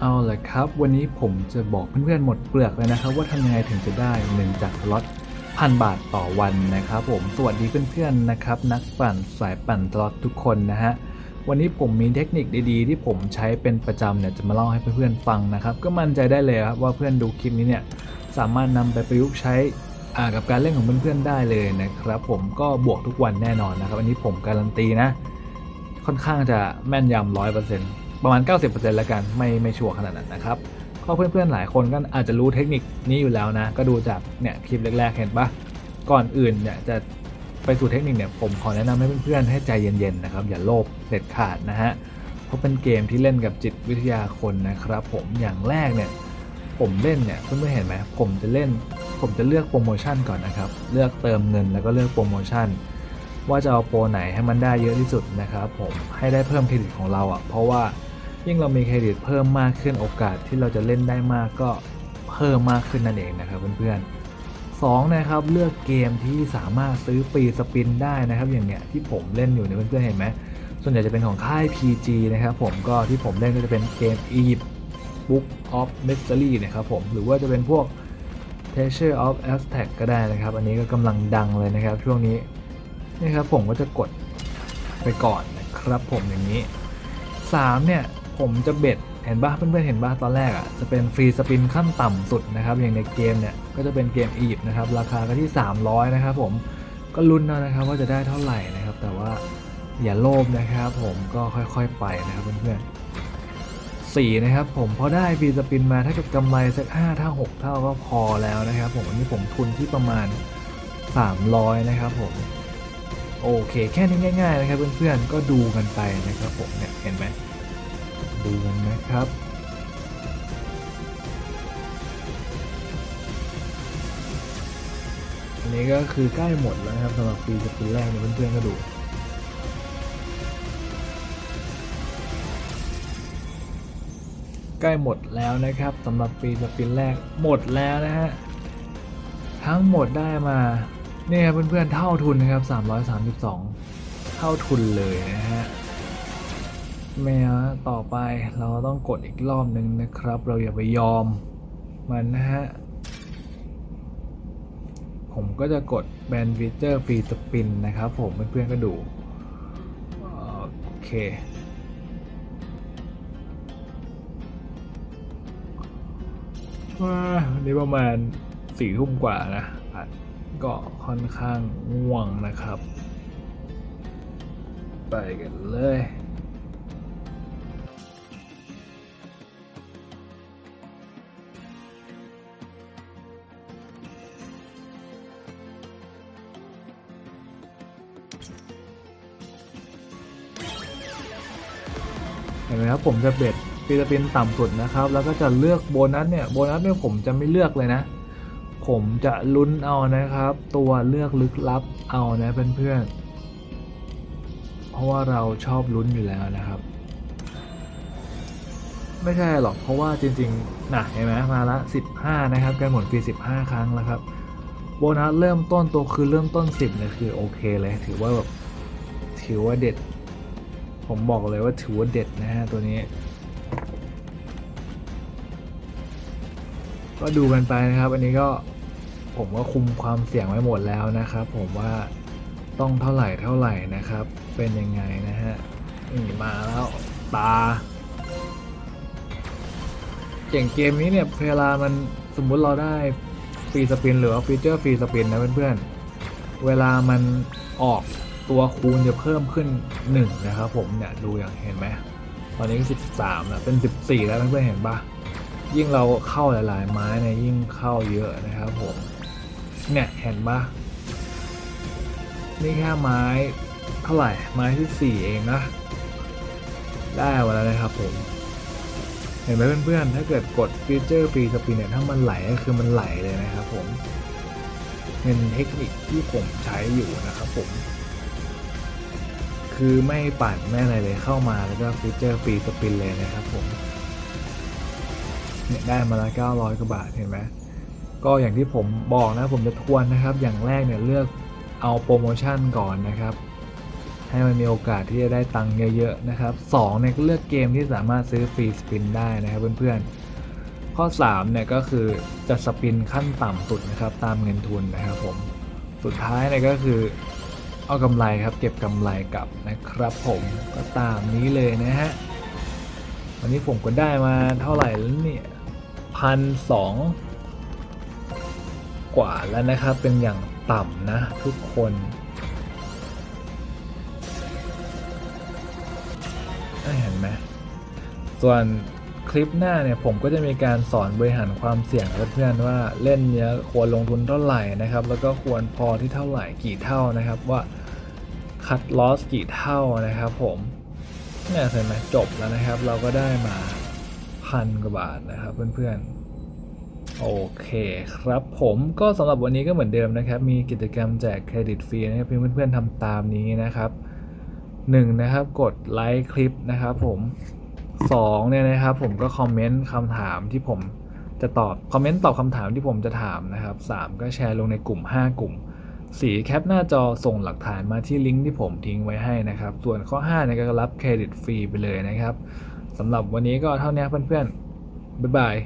เอาเลยครับ วันนี้ผมจะบอกเพื่อนๆหมดเปลือกเลยนะครับ ว่าทำยังไงถึงจะได้เงินจากสล็อตพันบาทต่อวันนะครับ ผมสวัสดีเพื่อนๆนะครับ นักปั่นสายปั่นสล็อตทุกคนนะฮะวันนี้ผมมีเทคนิคดีๆ ที่ผมใช้เป็นประจำเนี่ยจะมาเล่าให้เพื่อนๆฟังนะครับ ก็มั่นใจได้เลยครับว่าเพื่อนดูคลิปนี้เนี่ยสามารถนำไปประยุกต์ใช้กับการเล่นของเพื่อนๆได้เลยนะครับ ผมก็บวกทุกวันแน่นอนนะครับ อันนี้ผมการันตีนะ ค่อนข้างจะแม่นยำร้อยเปอร์เซ็นต์ ประมาณ 90%แล้วกันไม่ไม่ชัวร์ขนาดนั้นนะครับก็เพื่อนๆหลายคนก็อาจจะรู้เทคนิคนี้อยู่แล้วนะ ก็ดูจากเนี่ยคลิปแรกๆเห็นปะก่อนอื่นเนี่ยจะไปสู่เทคนิคเนี่ยผมขอแนะนำให้เพื่อนๆให้ใจเย็นๆนะครับอย่าโลภเด็ดขาดนะฮะเพราะเป็นเกมที่เล่นกับจิตวิทยาคนนะครับ ผมอย่างแรกเนี่ยผมเล่นเนี่ยเพื่อนๆเห็นไหมผมจะเล่น ผมจะเลือกโปรโมชั่นก่อนนะครับ เลือกเติมเงินแล้วก็เลือกโปรโมชั่น ว่าจะเอาโปรไหนให้มันได้เยอะที่สุดนะครับ ผมให้ได้เพิ่มเครดิตของเราอะ่ะเพราะว่า ยิ่งเรามีเครดิตเพิ่มมากขึ้นโอกาสที่เราจะเล่นได้มากก็เพิ่มมากขึ้นนั่นเองนะครับเพื่อนๆสองนะครับเลือกเกมที่สามารถซื้อฟรีสปินได้นะครับอย่างเนี้ยที่ผมเล่นอยู่เนี่ยเพื่อนๆเห็นไหมส่วนใหญ่จะเป็นของค่าย PG นะครับผมก็ที่ผมเล่นก็จะเป็นเกม Egypt Book of Mystery นะครับผมหรือว่าจะเป็นพวก Treasure of Aztec ก็ได้นะครับ อันนี้ก็กำลังดังเลยนะครับช่วงนี้นี่ครับผมก็จะกดไปก่อนนะครับผมอย่างนี้3เนี่ย ผมจะเบ็ดเห็นบ้าเพื่อนๆเห็นบ้าตอนแรกอะจะเป็นฟรีสปินขั้นต่ำสุดนะครับอย่างในเกมเนี่ยก็จะเป็นเกมอียิปต์นะครับราคาก็ที่ 300 นะครับผมก็ลุ้นเอานะครับว่าจะได้เท่าไหร่นะครับ แต่ว่าอย่าโลภนะครับ ผมก็ค่อยๆไปนะครับเพื่อนๆสี่นะครับผมพอได้ฟรีสปินมาถ้าเกิดกำไรสัก5เท่า6เท่าก็พอแล้วนะครับ ผมอันนี้ผมทุนที่ประมาณ 300 นะครับผมโอเคแค่นี้ง่าย ๆ นะครับเพื่อนๆก็ดูกันไปนะครับผมเนี่ยเห็นไหม ดูกันนะครับอันนี้ก็คือใกล้หมดแล้วนะครับสำหรับปีสปินแรกเนี่ยเพื่อนๆก็ดูใกล้หมดแล้วนะครับสำหรับปีสปินแรกหมดแล้วนะฮะทั้งหมดได้มาเนี่ครับเพื่อนๆเท่าทุนนะครับ 332 เท่าทุนเลยนะฮะ แม้ต่อไปเราต้องกดอีกรอบหนึ่งนะครับ เราอย่าไปยอมมันนะฮะ ผมก็จะกดแบนฟีเจอร์ฟรีสปินนะครับผมเพื่อนๆก็ดู โอเคว้าวันนี้ประมาณสี่ทุ่มกว่านะก็ค่อนข้างง่วงนะครับ ไปกันเลย เห็นไหมครับผมจะเบ็ดฟิลิปปินส์ต่ำสุดนะครับ แล้วก็จะเลือกโบนัสเนี่ยโบนัสเนี่ยผมจะไม่เลือกเลยนะ ผมจะลุ้นเอานะครับ ตัวเลือกลึกลับเอานะเพื่อนๆ เพราะว่าเราชอบลุ้นอยู่แล้วนะครับ ไม่ใช่หรอกเพราะว่าจริงๆนะเห็นไหมมาละ 15 นะครับการหมุนฟรี15 ครั้งแล้วครับโบนัสเริ่มต้นตัวคือเริ่มต้น 10เนี่ยคือโอเคเลยถือว่าแบบถือว่าเด็ด ผมบอกเลยว่าถือว่าเด็ดนะฮะตัวนี้ ก็ดูกันไปนะครับ อันนี้ก็ผมก็คุมความเสี่ยงไว้หมดแล้วนะครับ ผมว่าต้องเท่าไหร่เท่าไหร่นะครับ เป็นยังไงนะฮะนี่มาแล้วตาเก่งเกมนี้เนี่ยเวลามันสมมุติเราได้ฟรีสปินหรือว่าฟีเจอร์ฟรีสปินนะเพื่อนๆเวลามันออก ตัวคูณจะเพิ่มขึ้น 1 นะครับผมเนี่ยดูอย่างเห็นไหมตอนนี้13แล้วเป็น 14 แล้วเพื่อนๆเห็นปะยิ่งเราเข้าหลายๆไม้เนี่ยยิ่งเข้าเยอะนะครับผมเนี่ยเห็นปะนี่แค่ไม้เท่าไหร่ไม้ที่ 4 เองนะได้มาแล้วนะครับผม เห็นไหมเพื่อนๆ ถ้าเกิดกดฟีเจอร์ฟรีสปินเนี่ยถ้ามันไหลก็คือมันไหลเลยนะครับผมเป็นเทคนิคที่ผมใช้อยู่นะครับผม คือไม่ปั่นไม่อะไรเลยเข้ามาแล้วก็ฟีเจอร์ฟรีสปินเลยนะครับผมเนี่ยได้มาละ900กว่าบาทเห็นไหมก็อย่างที่ผมบอกนะผมจะทวนนะครับ อย่างแรกเนี่ยเลือกเอาโปรโมชั่นก่อนนะครับ ให้มันมีโอกาสที่จะได้ตังค์เยอะๆนะครับ2เนี่ยก็เลือกเกมที่สามารถซื้อฟรีสปินได้นะครับเพื่อนๆข้อ3เนี่ยก็คือจะสปินขั้นต่ำสุดนะครับตามเงินทุนนะครับผมสุดท้ายเนี่ยก็คือ เอากำไรครับเก็บกำไรกลับนะครับ ผมก็ตามนี้เลยนะฮะวันนี้ผมก็ได้มาเท่าไหร่แล้วเนี่ยพันสองกว่าแล้วนะครับเป็นอย่างต่ำนะทุกคนได้เห็นไหมส่วน คลิปหน้าเนี่ยผมก็จะมีการสอนบริหารความเสี่ยงเพื่อนๆว่าเล่นเนี้ยควรลงทุนเท่าไหร่นะครับ แล้วก็ควรพอที่เท่าไหร่กี่เท่านะครับ ว่าคัดลอสกี่เท่านะครับ ผมเนี่ยเห็นไหมจบแล้วนะครับ เราก็ได้มาพันกว่าบาทนะครับเพื่อนๆโอเคครับผมก็สำหรับวันนี้ก็เหมือนเดิมนะครับ มีกิจกรรมแจกเครดิตฟรีนะครับเพื่อนๆทำตามนี้นะครับหนึ่งนะครับกดไลค์คลิปนะครับผม สองเนี่ยนะครับผมก็คอมเมนต์คำถามที่ผมจะตอบคอมเมนต์ตอบคำถามที่ผมจะถามนะครับสามก็แชร์ลงในกลุ่ม 5 กลุ่มสี่แคปหน้าจอส่งหลักฐานมาที่ลิงก์ที่ผมทิ้งไว้ให้นะครับ ส่วนข้อ5เนี่ยก็รับเครดิตฟรีไปเลยนะครับสำหรับวันนี้ก็เท่านี้เพื่อนๆบ๊ายบาย